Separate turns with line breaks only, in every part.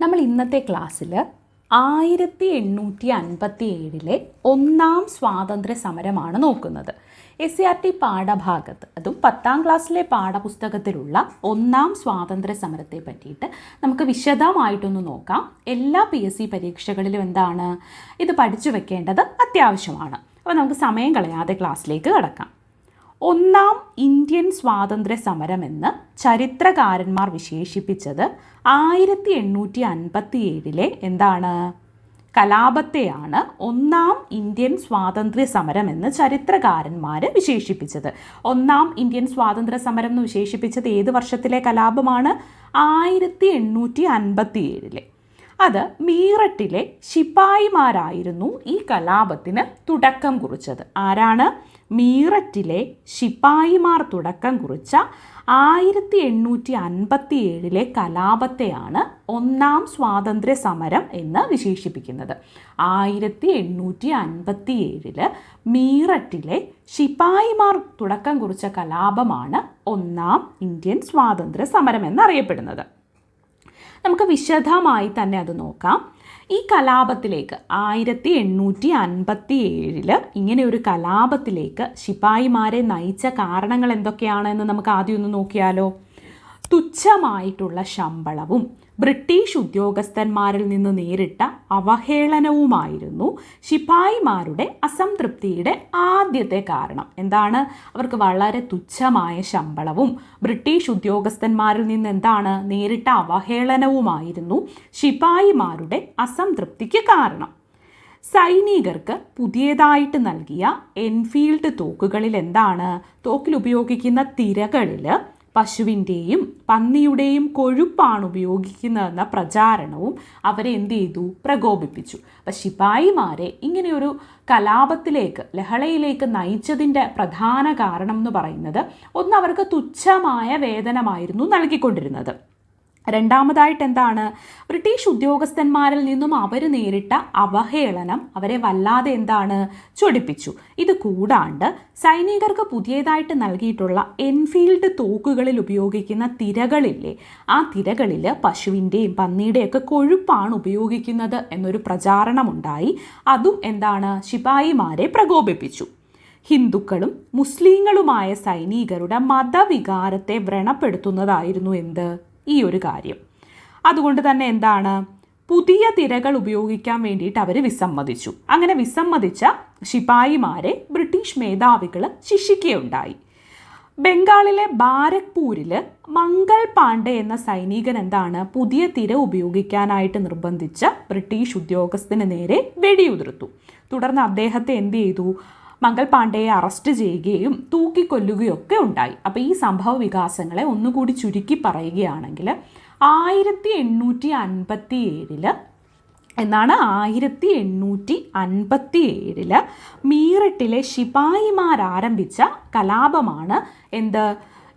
നമ്മൾ ഇന്നത്തെ ക്ലാസ്സിൽ ആയിരത്തി എണ്ണൂറ്റി അൻപത്തി ഏഴിലെ ഒന്നാം സ്വാതന്ത്ര്യ സമരമാണ് നോക്കുന്നത്. എസ് സി ആർ ടി പാഠഭാഗത്ത് അതും പത്താം ക്ലാസ്സിലെ പാഠപുസ്തകത്തിലുള്ള ഒന്നാം സ്വാതന്ത്ര്യ സമരത്തെ പറ്റിയിട്ട് നമുക്ക് വിശദമായിട്ടൊന്ന് നോക്കാം. എല്ലാ പി എസ് സി പരീക്ഷകളിലും എന്താണ്? ഇത് പഠിച്ചു വെക്കേണ്ടത് അത്യാവശ്യമാണ്. അപ്പോൾ നമുക്ക് സമയം കളയാതെ ക്ലാസ്സിലേക്ക് കടക്കാം. ഒന്നാം ഇന്ത്യൻ സ്വാതന്ത്ര്യ സമരമെന്ന് ചരിത്രകാരന്മാർ വിശേഷിപ്പിച്ചത് ആയിരത്തി എണ്ണൂറ്റി അൻപത്തി ഏഴിലെ എന്താണ്? കലാപത്തെയാണ് ഒന്നാം ഇന്ത്യൻ സ്വാതന്ത്ര്യ സമരം എന്ന് ചരിത്രകാരന്മാർ വിശേഷിപ്പിച്ചത്. ഒന്നാം ഇന്ത്യൻ സ്വാതന്ത്ര്യ സമരം എന്ന് വിശേഷിപ്പിച്ചത് ഏത് വർഷത്തിലെ കലാപമാണ്? ആയിരത്തി എണ്ണൂറ്റി അൻപത്തി ഏഴിലെ അത് മീററ്റിലെ ശിപ്പായിമാരായിരുന്നു ഈ കലാപത്തിന് തുടക്കം കുറിച്ചത്. ആരാണ്? മീററ്റിലെ ശിപ്പായിമാർ തുടക്കം കുറിച്ച ആയിരത്തി എണ്ണൂറ്റി അൻപത്തി ഏഴിലെ കലാപത്തെയാണ് ഒന്നാം സ്വാതന്ത്ര്യ സമരം എന്ന് വിശേഷിപ്പിക്കുന്നത്. ആയിരത്തി എണ്ണൂറ്റി അൻപത്തി ഏഴിൽ മീററ്റിലെ ശിപ്പായിമാർ തുടക്കം കുറിച്ച കലാപമാണ് ഒന്നാം ഇന്ത്യൻ സ്വാതന്ത്ര്യ സമരം എന്നറിയപ്പെടുന്നത് നമുക്ക് വിശദമായി തന്നെ അത് നോക്കാം. ഈ കലാപത്തിലേക്ക് ആയിരത്തി എണ്ണൂറ്റി അൻപത്തി ഏഴിൽ ഇങ്ങനെ ഒരു കലാപത്തിലേക്ക് ശിപായിമാരെ നയിച്ച കാരണങ്ങൾ എന്തൊക്കെയാണെന്ന് നമുക്ക് ആദ്യം ഒന്ന് നോക്കിയാലോ. തുച്ഛമായിട്ടുള്ള ശമ്പളവും ബ്രിട്ടീഷ് ഉദ്യോഗസ്ഥന്മാരിൽ നിന്ന് നേരിട്ട അവഹേളനവുമായിരുന്നു ശിപായിമാരുടെ അസംതൃപ്തിയുടെ ആദ്യത്തെ കാരണം. എന്താണ്? അവർക്ക് വളരെ തുച്ഛമായ ശമ്പളവും ബ്രിട്ടീഷ് ഉദ്യോഗസ്ഥന്മാരിൽ നിന്ന് എന്താണ്? നേരിട്ട അവഹേളനവുമായിരുന്നു ശിപായിമാരുടെ അസംതൃപ്തിക്ക് കാരണം. സൈനികർക്ക് പുതിയതായിട്ട് നൽകിയ എൻഫീൽഡ് തോക്കുകളിൽ എന്താണ്? തോക്കിൽ ഉപയോഗിക്കുന്ന തിരകളിൽ പശുവിന്റെയും പന്നിയുടെയും കൊഴുപ്പാണ് ഉപയോഗിക്കുന്നതെന്ന പ്രചാരണവും അവരെ എന്ത് ചെയ്തു? പ്രകോപിപ്പിച്ചു. അപ്പം ശിപായിമാരെ ഇങ്ങനെയൊരു കലാപത്തിലേക്ക് ലഹളയിലേക്ക് നയിച്ചതിന്റെ പ്രധാന കാരണം എന്ന് പറയുന്നത് ഒന്ന് അവർക്ക് തുച്ഛമായ വേതനമായിരുന്നു നൽകിക്കൊണ്ടിരുന്നത്. രണ്ടാമതായിട്ട് എന്താണ് ബ്രിട്ടീഷ് ഉദ്യോഗസ്ഥന്മാരിൽ നിന്നും അവർ നേരിട്ട അവഹേളനം അവരെ വല്ലാതെ എന്താണ്? ചൊടിപ്പിച്ചു. ഇത് കൂടാണ്ട് സൈനികർക്ക് പുതിയതായിട്ട് നൽകിയിട്ടുള്ള എൻഫീൽഡ് തോക്കുകളിൽ ഉപയോഗിക്കുന്ന തിരകളില്ലേ ആ തിരകളിൽ പശുവിന്റെയും പന്നിയുടെയൊക്കെ കൊഴുപ്പാണ് ഉപയോഗിക്കുന്നത് എന്നൊരു പ്രചാരണമുണ്ടായി. അതും എന്താണ്? ശിപായിമാരെ പ്രകോപിപ്പിച്ചു. ഹിന്ദുക്കളും മുസ്ലിങ്ങളുമായ സൈനികരുടെ മതവികാരത്തെ വ്രണപ്പെടുത്തുന്നതായിരുന്നു എന്ത്? ഈ ഒരു കാര്യം. അതുകൊണ്ട് തന്നെ എന്താണ്? പുതിയ തിരകൾ ഉപയോഗിക്കാൻ വേണ്ടിയിട്ട് അവർ വിസമ്മതിച്ചു. അങ്ങനെ വിസമ്മതിച്ച ശിപായിമാരെ ബ്രിട്ടീഷ് മേധാവികൾ ശിക്ഷിക്കുകയുണ്ടായി. ബംഗാളിലെ ബാരക്പൂരിൽ മംഗൾ പാണ്ഡെ എന്ന സൈനികൻ എന്താണ്? പുതിയ തിര ഉപയോഗിക്കാനായിട്ട് നിർബന്ധിച്ച ബ്രിട്ടീഷ് ഉദ്യോഗസ്ഥന് നേരെ വെടിയുതിർത്തു. തുടർന്ന് അദ്ദേഹത്തെ എന്ത് ചെയ്തു? മംഗൾ പാണ്ഡെയെ അറസ്റ്റ് ചെയ്യുകയും തൂക്കിക്കൊല്ലുകയൊക്കെ ഉണ്ടായി. അപ്പോൾ ഈ സംഭവ വികാസങ്ങളെ ഒന്നുകൂടി ചുരുക്കി പറയുകയാണെങ്കിൽ ആയിരത്തി എണ്ണൂറ്റി അൻപത്തി ഏഴിൽ എന്നാണ് ആയിരത്തി എണ്ണൂറ്റി അൻപത്തി ഏഴിൽ മീററ്റിലെ ശിപായിമാർ ആരംഭിച്ച കലാപമാണ് എന്ത്?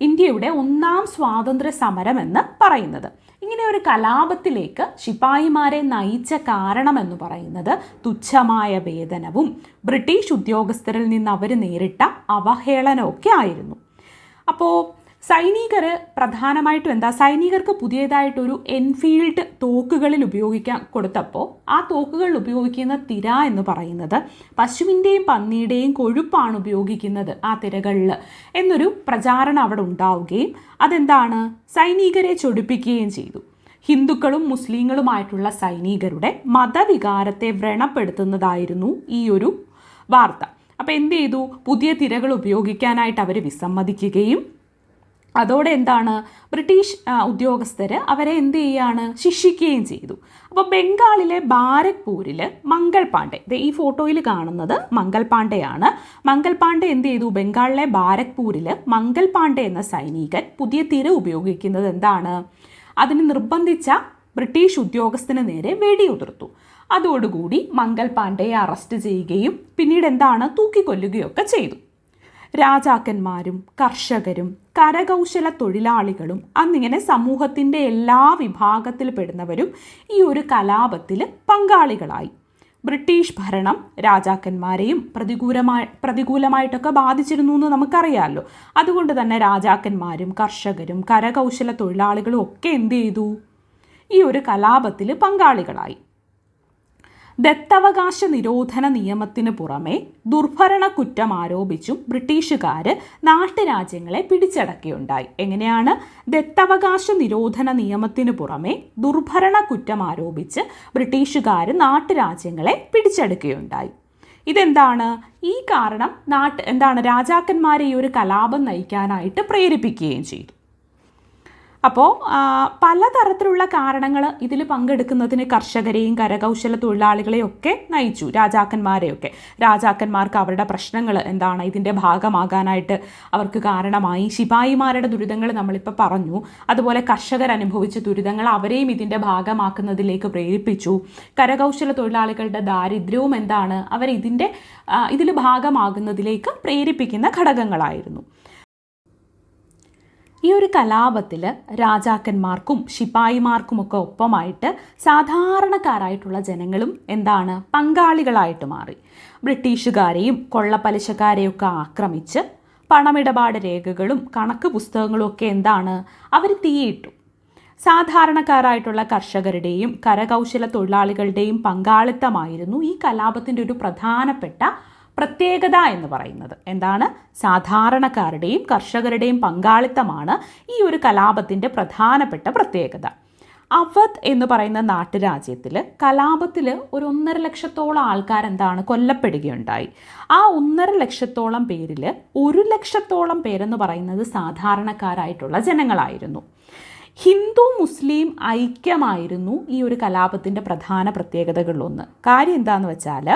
ഇന്ത്യയുടെ ഒന്നാം സ്വാതന്ത്ര്യ സമരം എന്ന് പറയുന്നത്. ഇങ്ങനെ ഒരു കലാപത്തിലേക്ക് ശിപായിമാരെ നയിച്ച കാരണമെന്ന് പറയുന്നത് തുച്ഛമായ വേതനവും ബ്രിട്ടീഷ് ഉദ്യോഗസ്ഥരിൽ നിന്ന് അവർ നേരിട്ട അവഹേളനമൊക്കെ ആയിരുന്നു. അപ്പോൾ സൈനികർ പ്രധാനമായിട്ടും എന്താ സൈനികർക്ക് പുതിയതായിട്ടൊരു എൻഫീൽഡ് തോക്കുകളിൽ ഉപയോഗിക്കാൻ കൊടുത്തപ്പോൾ ആ തോക്കുകളിൽ ഉപയോഗിക്കുന്ന തിര എന്ന് പറയുന്നത് പശുവിന്റെയും പന്നിയുടെയും കൊഴുപ്പാണ് ഉപയോഗിക്കുന്നത് ആ തിരകളിൽ എന്നൊരു പ്രചാരണം അവിടെ ഉണ്ടാവുകയും അതെന്താണ്? സൈനികരെ ചൊടിപ്പിക്കുകയും ചെയ്തു. ഹിന്ദുക്കളും മുസ്ലിങ്ങളുമായിട്ടുള്ള സൈനികരുടെ മതവികാരത്തെ വ്രണപ്പെടുത്തുന്നതായിരുന്നു ഈ ഒരു വാർത്ത. അപ്പോൾ എന്ത് ചെയ്തു? പുതിയ തിരകൾ ഉപയോഗിക്കാനായിട്ട് അവർ വിസമ്മതിക്കുകയും അതോടെ എന്താണ്? ബ്രിട്ടീഷ് ഉദ്യോഗസ്ഥർ അവരെ എന്ത് ചെയ്യുകയാണ് ശിക്ഷിക്കുകയും ചെയ്തു. അപ്പോൾ ബംഗാളിലെ ബാരക്പൂരിൽ മംഗൾ പാണ്ഡെ ഈ ഫോട്ടോയിൽ കാണുന്നത് മംഗൾ പാണ്ഡെയാണ്. മംഗൾ പാണ്ഡെ എന്ത് ചെയ്തു? ബംഗാളിലെ ബാരക്പൂരിൽ മംഗൾ പാണ്ഡെ എന്ന സൈനികൻ പുതിയ തിര ഉപയോഗിക്കുന്നത് എന്താണ്? അതിന് നിർബന്ധിച്ച ബ്രിട്ടീഷ് ഉദ്യോഗസ്ഥന് നേരെ വെടിയുതിർത്തു. അതോടുകൂടി മംഗൾ പാണ്ഡെയെ അറസ്റ്റ് ചെയ്യുകയും പിന്നീട് എന്താണ്? തൂക്കിക്കൊല്ലുകയൊക്കെ ചെയ്തു. രാജാക്കന്മാരും കർഷകരും കരകൗശല തൊഴിലാളികളും അന്നിങ്ങനെ സമൂഹത്തിന്റെ എല്ലാ വിഭാഗത്തിൽപ്പെടുന്നവരും ഈ ഒരു കലാപത്തിൽ പങ്കാളികളായി. ബ്രിട്ടീഷ് ഭരണം രാജാക്കന്മാരെയും പ്രതികൂലമായി പ്രതികൂലമായിട്ടൊക്കെ ബാധിച്ചിരുന്നു എന്ന് നമുക്കറിയാമല്ലോ അതുകൊണ്ട് തന്നെ രാജാക്കന്മാരും കർഷകരും കരകൗശല തൊഴിലാളികളും ഒക്കെ എന്ത് ചെയ്തു? ഈ ഒരു കലാപത്തിൽ പങ്കാളികളായി. ദത്തവകാശ നിരോധന നിയമത്തിന് പുറമെ ദുർഭരണ കുറ്റം ആരോപിച്ചും ബ്രിട്ടീഷുകാർ നാട്ടുരാജ്യങ്ങളെ പിടിച്ചടക്കിയുണ്ടായി. എങ്ങനെയാണ് ദത്തവകാശ നിരോധന നിയമത്തിന് പുറമെ ദുർഭരണ കുറ്റം ആരോപിച്ച് ബ്രിട്ടീഷുകാർ നാട്ടുരാജ്യങ്ങളെ പിടിച്ചെടുക്കുകയുണ്ടായി ഇതെന്താണ്? ഈ കാരണം നാട്ട് എന്താണ് രാജാക്കന്മാരെ ഈ ഒരു കലാപം നയിക്കാനായിട്ട് പ്രേരിപ്പിക്കുകയും ചെയ്തു. അപ്പോൾ പലതരത്തിലുള്ള കാരണങ്ങൾ ഇതിൽ പങ്കെടുക്കുന്നതിന് കർഷകരെയും കരകൗശല തൊഴിലാളികളെയും ഒക്കെ നയിച്ചു രാജാക്കന്മാരെയൊക്കെ. രാജാക്കന്മാർക്ക് അവരുടെ പ്രശ്നങ്ങൾ എന്താണ് ഇതിന്റെ ഭാഗമാകാനായിട്ട് അവർക്ക് കാരണമായി. ശിപായിമാരുടെ ദുരിതങ്ങൾ നമ്മളിപ്പോൾ പറഞ്ഞു. അതുപോലെ കർഷകർ അനുഭവിച്ച ദുരിതങ്ങൾ അവരെയും ഇതിന്റെ ഭാഗമാക്കുന്നതിലേക്ക് പ്രേരിപ്പിച്ചു. കരകൗശല തൊഴിലാളികളുടെ ദാരിദ്ര്യവും എന്താണ് അവർ ഇതിന്റെ ഇതിൽ ഭാഗമാകുന്നതിലേക്ക് പ്രേരിപ്പിക്കുന്ന ഘടകങ്ങളായിരുന്നു. ഈ ഒരു കലാപത്തിൽ രാജാക്കന്മാർക്കും ശിപായിമാർക്കുമൊക്കെ ഒപ്പമായിട്ട് സാധാരണക്കാരായിട്ടുള്ള ജനങ്ങളും എന്താണ് പങ്കാളികളായിട്ട് മാറി. ബ്രിട്ടീഷുകാരെയും കൊള്ളപ്പലിശക്കാരെയൊക്കെ ആക്രമിച്ച് പണമിടപാട് രേഖകളും കണക്ക് പുസ്തകങ്ങളും ഒക്കെ എന്താണ് അവർ തീയിട്ടു. സാധാരണക്കാരായിട്ടുള്ള കർഷകരുടെയും കരകൗശല തൊഴിലാളികളുടെയും പങ്കാളിത്തമായിരുന്നു ഈ കലാപത്തിന്റെ ഒരു പ്രധാനപ്പെട്ട പ്രത്യേകത എന്ന് പറയുന്നത്. എന്താണ്? സാധാരണക്കാരുടെയും കർഷകരുടെയും പങ്കാളിത്തമാണ് ഈ ഒരു കലാപത്തിന്റെ പ്രധാനപ്പെട്ട പ്രത്യേകത. അവധ് എന്ന് പറയുന്ന നാട്ടുരാജ്യത്തിൽ കലാപത്തിൽ ഒരു ഒന്നര ലക്ഷത്തോളം ആൾക്കാർ എന്താണ്? കൊല്ലപ്പെടുകയുണ്ടായി. ആ ഒന്നര ലക്ഷത്തോളം പേരിൽ ഒരു ലക്ഷത്തോളം പേരെന്ന് പറയുന്നത് സാധാരണക്കാരായിട്ടുള്ള ജനങ്ങളായിരുന്നു. ഹിന്ദു മുസ്ലിം ഐക്യമായിരുന്നു ഈ ഒരു കലാപത്തിന്റെ പ്രധാന പ്രത്യേകതകളിലൊന്ന്. കാര്യം എന്താണെന്ന് വെച്ചാൽ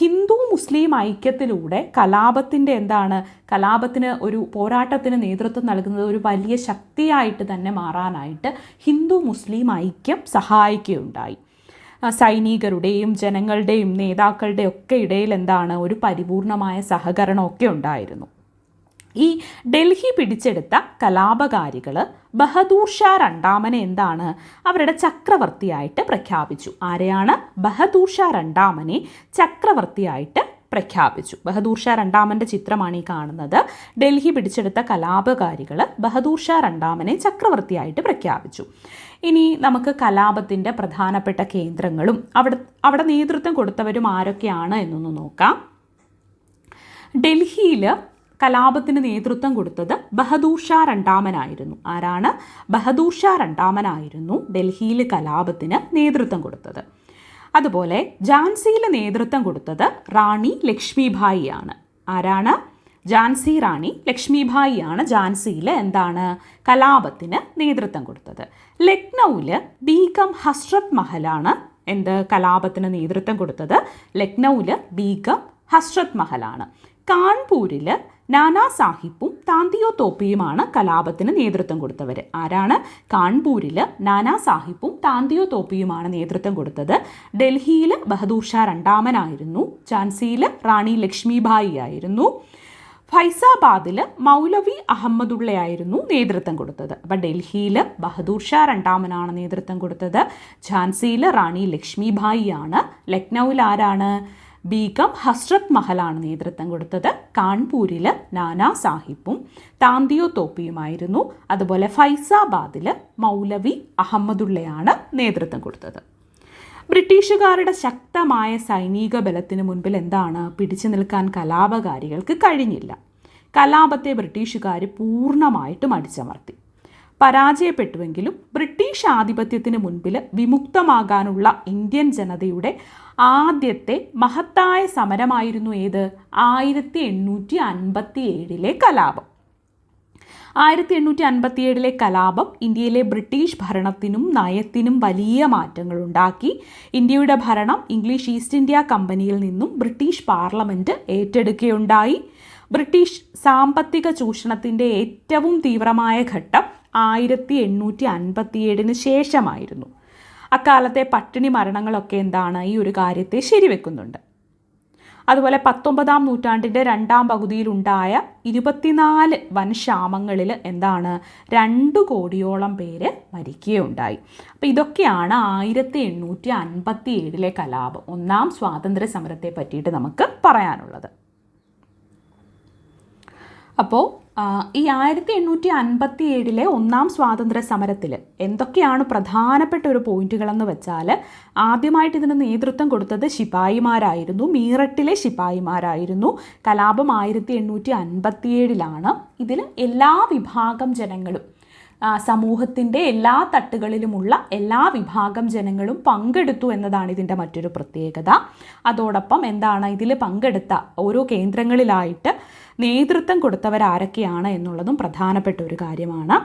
ഹിന്ദു മുസ്ലിം ഐക്യത്തിലൂടെ കലാപത്തിന്റെ എന്താണ് കലാപത്തിന് ഒരു പോരാട്ടത്തിന് നേതൃത്വം നൽകുന്നത് ഒരു വലിയ ശക്തിയായിട്ട് തന്നെ മാറാനായിട്ട് ഹിന്ദു മുസ്ലിം ഐക്യം സഹായിക്കുകയുണ്ടായി. സൈനികരുടെയും ജനങ്ങളുടെയും നേതാക്കളുടെയും ഒക്കെ ഇടയിൽ എന്താണ് ഒരു പരിപൂർണമായ സഹകരണമൊക്കെ ഉണ്ടായിരുന്നു. ഈ ഡൽഹി പിടിച്ചെടുത്ത കലാപകാരികൾ ബഹദൂർ ഷാ രണ്ടാമനെ എന്താണ്? അവരുടെ ചക്രവർത്തിയായിട്ട് പ്രഖ്യാപിച്ചു. ആരെയാണ്? ബഹദൂർ ഷാ രണ്ടാമനെ ചക്രവർത്തിയായിട്ട് പ്രഖ്യാപിച്ചു. ബഹദൂർ ഷാ രണ്ടാമന്റെ ചിത്രമാണ് ഈ കാണുന്നത്. ഡൽഹി പിടിച്ചെടുത്ത കലാപകാരികൾ ബഹദൂർ ഷാ രണ്ടാമനെ ചക്രവർത്തിയായിട്ട് പ്രഖ്യാപിച്ചു. ഇനി നമുക്ക് കലാപത്തിന്റെ പ്രധാനപ്പെട്ട കേന്ദ്രങ്ങളും അവിടെ അവിടെ നേതൃത്വം കൊടുത്തവരും ആരൊക്കെയാണ് എന്നൊന്ന് നോക്കാം. ഡൽഹിയിൽ കലാപത്തിന് നേതൃത്വം കൊടുത്തത് ബഹദൂർ ഷാ രണ്ടാമനായിരുന്നു. ആരാണ്? ബഹദൂർ ഷാ രണ്ടാമനായിരുന്നു ഡൽഹിയിൽ കലാപത്തിന് നേതൃത്വം കൊടുത്തത്. അതുപോലെ ഝാൻസിയിൽ നേതൃത്വം കൊടുത്തത് റാണി ലക്ഷ്മിഭായിയാണ്. ആരാണ്? ഝാൻസി റാണി ലക്ഷ്മിഭായിയാണ് ഝാൻസിയിൽ എന്താണ്? കലാപത്തിന് നേതൃത്വം കൊടുത്തത്. ലക്നൗവിൽ ബീഗം ഹസ്രത് മഹലാണ് എന്ത് കലാപത്തിന് നേതൃത്വം കൊടുത്തത്? ലക്നൗവിൽ ബീഗം ഹസ്രത് മഹലാണ്. കാൺപൂരിൽ നാനാ സാഹിബും താന്തിയോ തോപ്പിയുമാണ് കലാപത്തിന് നേതൃത്വം കൊടുത്തവർ ആരാണ്? കാൺപൂരിൽ നാനാ സാഹിബും താന്തിയോ തോപ്പിയുമാണ് നേതൃത്വം കൊടുത്തത്. ഡൽഹിയിൽ ബഹദൂർ ഷാ രണ്ടാമനായിരുന്നു. ഝാൻസിയിൽ റാണി ലക്ഷ്മിഭായി ആയിരുന്നു. ഫൈസാബാദിൽ മൗലവി അഹമ്മദുള്ളയായിരുന്നു നേതൃത്വം കൊടുത്തത്. അപ്പം ഡൽഹിയിൽ ബഹദൂർ ഷാ രണ്ടാമനാണ് നേതൃത്വം കൊടുത്തത്. ഝാൻസിയിൽ റാണി ലക്ഷ്മിഭായി ആണ് ലക്നൌവിൽ ആരാണ്? ബീഗം ഹസ്രത് മഹലാണ് നേതൃത്വം കൊടുത്തത്. കാൺപൂരിൽ നാനാ സാഹിബും താന്തിയോ തോപ്പിയുമായിരുന്നു. അതുപോലെ ഫൈസാബാദിൽ മൗലവി അഹമ്മദുള്ളയാണ് നേതൃത്വം കൊടുത്തത്. ബ്രിട്ടീഷുകാരുടെ ശക്തമായ സൈനിക ബലത്തിന് മുൻപിൽ എന്താണ് പിടിച്ചു നിൽക്കാൻ കലാപകാരികൾക്ക് കഴിഞ്ഞില്ല. കലാപത്തെ ബ്രിട്ടീഷുകാർ പൂർണമായിട്ടും അടിച്ചമർത്തി. പരാജയപ്പെട്ടുവെങ്കിലും ബ്രിട്ടീഷ് ആധിപത്യത്തിന് മുൻപിൽ വിമുക്തമാകാനുള്ള ഇന്ത്യൻ ജനതയുടെ ആദ്യത്തെ മഹത്തായ സമരമായിരുന്നു ഏത്? ആയിരത്തി എണ്ണൂറ്റി അൻപത്തി ഏഴിലെ കലാപം. ആയിരത്തി എണ്ണൂറ്റി അൻപത്തിയേഴിലെ കലാപം ഇന്ത്യയിലെ ബ്രിട്ടീഷ് ഭരണത്തിനും നയത്തിനും വലിയ മാറ്റങ്ങൾ ഉണ്ടാക്കി. ഇന്ത്യയുടെ ഭരണം ഇംഗ്ലീഷ് ഈസ്റ്റ് ഇന്ത്യ കമ്പനിയിൽ നിന്നും ബ്രിട്ടീഷ് പാർലമെന്റ് ഏറ്റെടുക്കുകയുണ്ടായി. ബ്രിട്ടീഷ് സാമ്പത്തിക ചൂഷണത്തിന്റെ ഏറ്റവും തീവ്രമായ ഘട്ടം ആയിരത്തി എണ്ണൂറ്റി അൻപത്തിയേഴിന് ശേഷമായിരുന്നു. അക്കാലത്തെ പട്ടിണി മരണങ്ങളൊക്കെ എന്താണ് ഈ ഒരു കാര്യത്തെ ശരിവെക്കുന്നുണ്ട്. അതുപോലെ പത്തൊമ്പതാം നൂറ്റാണ്ടിന്റെ രണ്ടാം പകുതിയിലുണ്ടായ ഇരുപത്തിനാല് വൻക്ഷാമങ്ങളിൽ എന്താണ് രണ്ട് കോടിയോളം പേര് മരിക്കുകയുണ്ടായി. അപ്പോൾ ഇതൊക്കെയാണ് ആയിരത്തി എണ്ണൂറ്റി അൻപത്തി ഏഴിലെ കലാപം. ഒന്നാം സ്വാതന്ത്ര്യ സമരത്തെ പറ്റിയിട്ട് നമുക്ക് പറയാനുള്ളത്. അപ്പോൾ ഈ ആയിരത്തി എണ്ണൂറ്റി അൻപത്തി ഏഴിലെ ഒന്നാം സ്വാതന്ത്ര്യ സമരത്തിൽ എന്തൊക്കെയാണ് പ്രധാനപ്പെട്ട ഒരു പോയിന്റുകളെന്ന് വെച്ചാൽ ആദ്യമായിട്ട് ഇതിന് നേതൃത്വം കൊടുത്തത് ശിപായിമാരായിരുന്നു. മീററ്റിലെ ശിപായിമാരായിരുന്നു. കലാപം ആയിരത്തി എണ്ണൂറ്റി അൻപത്തി ഏഴിലാണ് ഇതിൽ എല്ലാ വിഭാഗം ജനങ്ങളും സമൂഹത്തിന്റെ എല്ലാ തട്ടുകളിലുമുള്ള എല്ലാ വിഭാഗം ജനങ്ങളും പങ്കെടുത്തു എന്നതാണ് ഇതിന്റെ മറ്റൊരു പ്രത്യേകത. അതോടൊപ്പം എന്താണ് ഇതിൽ പങ്കെടുത്ത ഓരോ കേന്ദ്രങ്ങളിലായിട്ട് നേതൃത്വം കൊടുത്തവരാരൊക്കെയാണ് എന്നുള്ളതും പ്രധാനപ്പെട്ട ഒരു കാര്യമാണ്.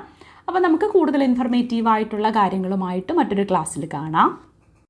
അപ്പോൾ നമുക്ക് കൂടുതൽ ഇൻഫർമേറ്റീവായിട്ടുള്ള കാര്യങ്ങളുമായിട്ട് മറ്റൊരു ക്ലാസ്സിൽ കാണാം.